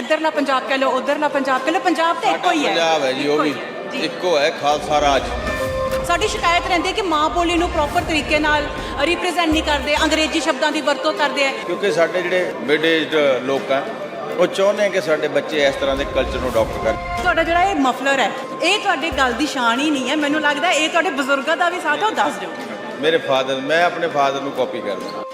ਇੱਧਰਲਾ ਪੰਜਾਬ ਕਹਿ ਲਓ ਉੱਧਰਲਾ ਪੰਜਾਬ ਕਹਿ ਲਓ ਪੰਜਾਬ ਤਾਂ ਇੱਕੋ ਹੀ ਹੈ। ਪੰਜਾਬ ਹੈ ਜੀ ਉਹ ਵੀ ਇੱਕੋ ਹੀ ਖਾਲਸਾ ਰਾਜ। ਸਾਡੀ ਸ਼ਿਕਾਇਤ ਰਹਿੰਦੀ ਹੈ ਕਿ ਮਾਂ ਬੋਲੀ ਨੂੰ ਪ੍ਰੋਪਰ ਤਰੀਕੇ ਨਾਲ ਰਿਪਰੈਜ਼ੈਂਟ ਨਹੀਂ ਕਰਦੇ ਅੰਗਰੇਜ਼ੀ ਸ਼ਬਦਾਂ ਦੀ ਵਰਤੋਂ ਕਰਦੇ ਆ ਕਿਉਂਕਿ ਸਾਡੇ ਜਿਹੜੇ ਮਿਡ ਏਜਡ ਲੋਕ ਆ ਉਹ ਚਾਹੁੰਦੇ ਆ ਕਿ ਸਾਡੇ ਬੱਚੇ ਇਸ ਤਰ੍ਹਾਂ ਦੇ ਕਲਚਰ ਨੂੰ ਅਡਾਪਟ ਕਰਨ। ਤੁਹਾਡਾ ਜਿਹੜਾ ਇਹ ਮਫਲਰ ਹੈ ਇਹ ਤੁਹਾਡੇ ਗੱਲ ਦੀ ਸ਼ਾਨ ਹੀ ਨਹੀਂ ਹੈ। ਮੈਨੂੰ ਲੱਗਦਾ ਇਹ ਤੁਹਾਡੇ ਬਜ਼ੁਰਗਾਂ ਦਾ ਵੀ ਸਾਥ ਹੈ ਉਹ ਦੱਸ ਦਿਓ। ਮੇਰੇ ਫਾਦਰ ਮੈਂ ਆਪਣੇ ਫਾਦਰ ਨੂੰ ਕਾਪੀ ਕਰਦਾ।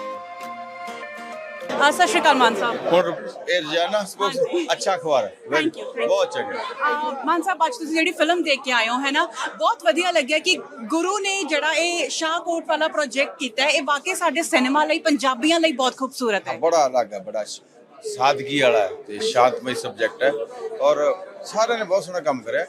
ਆ ਸਤਿ ਸ਼੍ਰੀ ਅਕਾਲ ਮਾਨ ਸਾਹਿਬ। ਹੁਣ ਇਹ ਰੋਜ਼ਾਨਾ ਸਪੋਰਟਸ। ਅੱਛਾ ਅਖਬਾਰ ਹੈ। Thank you, thank you. ਬਹੁਤ ਚੰਗਾ। ਅਹ ਮਾਨ ਸਾਹਿਬ ਅੱਜ ਤੁਸੀਂ ਜਿਹੜੀ ਫਿਲਮ ਦੇਖ ਕੇ ਆਏ ਹੋ ਹੈ ਨਾ ਬਹੁਤ ਵਧੀਆ ਲੱਗਿਆ ਕਿ ਗੁਰੂ ਨੇ ਜਿਹੜਾ ਇਹ ਸ਼ਾਹਕੋਟ ਵਾਲਾ ਪ੍ਰੋਜੈਕਟ ਕੀਤਾ ਹੈ ਇਹ ਵਾਕਈ ਸਾਡੇ ਸਿਨੇਮਾ ਲਈ ਪੰਜਾਬੀਆਂ ਲਈ ਬਹੁਤ ਖੂਬਸੂਰਤ ਹੈ। ਬੜਾ ਅਲੱਗ ਹੈ ਬੜਾ ਸ਼- ਸਾਦਗੀ ਵਾਲਾ ਹੈ ਤੇ ਸ਼ਾਂਤਮਈ ਸਬਜੈਕਟ ਹੈ। ਔਰ ਸਾਰਿਆਂ ਨੇ ਬਹੁਤ ਸੋਹਣਾ ਕੰਮ ਕਰਿਆ।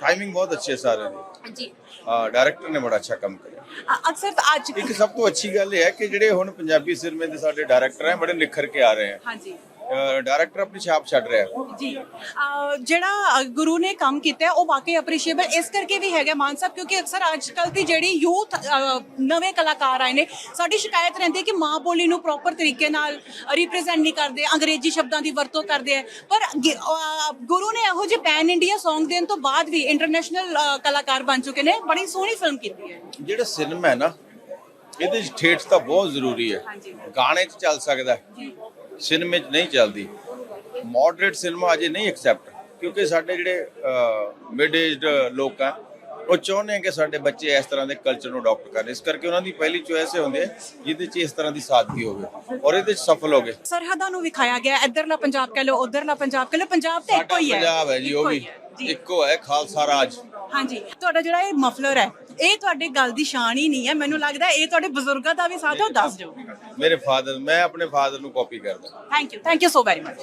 ਟਾਈਮਿੰਗ ਬਹੁਤ ਅੱਛੀ ਹੈ ਸਾਰਿਆਂ ਦੀ ਜੀ ਡਾਇਰੈਕਟਰ ਨੇ ਬੜਾ ਅੱਛਾ ਕੰਮ ਕਰਿਆ ਅਕਸਰ ਅੱਜ ਇੱਕ ਸਭ ਤੋਂ ਅੱਛੀ ਗੱਲ ਇਹ ਹੈ ਕਿ ਜਿਹੜੇ ਹੁਣ ਪੰਜਾਬੀ ਸਿਨੇਮੇ ਦੇ ਸਾਡੇ ਡਾਇਰੈਕਟਰ ਹੈ ਬੜੇ ਨਿਖਰ ਕੇ ਆ ਰਹੇ ਹੈ ਹਾਂਜੀ ਡਾਇਰੈਕਟਰ ਆਪਣੀ ਛਾਪ ਛੱਡ ਰਿਹਾ ਹੈ। ਜੀ। ਅਹ ਜਿਹੜਾ ਗੁਰੂ ਨੇ ਕੰਮ ਕੀਤਾ ਹੈ, ਉਹ ਵਾਕਈ ਅਪਰੀਸ਼ੀਏਬਲ ਇਸ ਕਰਕੇ ਵੀ ਹੈਗਾ ਮਾਨ ਸਾਹਿਬ ਕਿਉਂਕਿ ਅਕਸਰ ਅੱਜ ਕੱਲ ਦੀ ਜਿਹੜੀ ਯੂਥ ਨਵੇਂ ਕਲਾਕਾਰ ਆਏ ਨੇ ਸਾਡੀ ਸ਼ਿਕਾਇਤ ਰਹਿੰਦੀ ਹੈ ਕਿ ਮਾਂ ਬੋਲੀ ਨੂੰ ਪ੍ਰੋਪਰ ਤਰੀਕੇ ਨਾਲ ਰਿਪਰੈਜ਼ੈਂਟ ਨਹੀਂ ਕਰਦੇ ਅੰਗਰੇਜ਼ੀ ਸ਼ਬਦਾਂ ਦੀ ਵਰਤੋਂ ਕਰਦੇ ਆ ਪਰ ਗਿ- ਅਹ ਗੁਰੂ ਨੇ ਇਹੋ ਜਿਹੇ ਪੈਨ ਇੰਡੀਆ Song ਦੇਣ ਤੋਂ ਬਾਅਦ ਵੀ ਇੰਟਰਨੈਸ਼ਨਲ ਕਲਾਕਾਰ ਬਣ ਚੁੱਕੇ ਨੇ ਬੜੀ ਸੋਹਣੀ ਫਿਲਮ ਕੀਤੀ ਹੈ। ਜਿਹੜਾ ਸਿਨੇਮਾ ਹੈ ਨਾ ਇਹਦੇ ਚ ਠੇਠ ਤਾਂ ਬਹੁਤ ਜ਼ਰੂਰੀ ਹੈ। ਹਾਂਜੀ। ਗਾਣੇ 'ਚ ਚੱਲ ਸਕਦਾ ਹੈ। ਸਿਨੇਮੇ 'ਚ ਨਹੀਂ ਚੱਲਦੀ। ਮੋਡਰੇਟ ਸਿਨੇਮਾ ਅਜੇ ਨਹੀਂ ਐਕਸੈਪਟ ਕਿਉਂਕਿ ਸਾਡੇ ਜਿਹੜੇ ਮਿਡ ਏਜਡ ਲੋਕ ਆ ਉਹ ਚਾਹੁੰਦੇ ਆ ਕਿ ਸਾਡੇ ਬੱਚੇ ਇਸ ਤਰ੍ਹਾਂ ਦੇ ਕਲਚਰ ਨੂੰ ਅਡਾਪਟ ਕਰਨ। ਇਸ ਕਰਕੇ ਉਹਨਾਂ ਦੀ ਪਹਿਲੀ ਚੋਇਸ ਇਹ ਹੁੰਦੀ ਹੈ ਜਿਹਦੇ 'ਚ ਇਸ ਤਰ੍ਹਾਂ ਦੀ ਸਾਦਗੀ ਹੋਵੇ ਔਰ ਇਹਦੇ 'ਚ ਸਫਲ ਹੋਗੇ ਸਰਹੱਦਾਂ ਨੂੰ ਵਿਖਾਇਆ ਗਿਆ ਇੱਧਰਲਾ ਪੰਜਾਬ ਕਹਿ ਲਓ ਉੱਧਰਲਾ ਪੰਜਾਬ ਕਹਿ ਲਓ ਪੰਜਾਬ ਤਾਂ ਇੱਕੋ ਹੀ ਹੈ। ਪੰਜਾਬ ਹੈ ਜੀ ਉਹ ਵੀ। ਇੱਕੋ ਹੈ ਖਾਲਸਾ ਰਾਜ। ਹਾਂਜੀ। ਤੁਹਾਡਾ ਜਿਹੜਾ ਇਹ ਮਫਲਰ ਹੈ ਇਹ ਤੁਹਾਡੇ ਗੱਲ ਦੀ ਸ਼ਾਨ ਹੀ ਨਹੀਂ ਹੈ। ਮੈਨੂੰ ਲੱਗਦਾ ਇਹ ਤੁਹਾਡੇ ਬਜ਼ੁਰਗਾਂ ਦਾ ਵੀ ਸਾਥ ਹੈ ਉਹ ਦੱਸ ਦਿਓ। ਮੇਰੇ ਫਾਦਰ ਮੈਂ ਆਪਣੇ ਫਾਦਰ ਨੂੰ ਕਾਪੀ ਕਰਦਾ। Thank you thank you so very much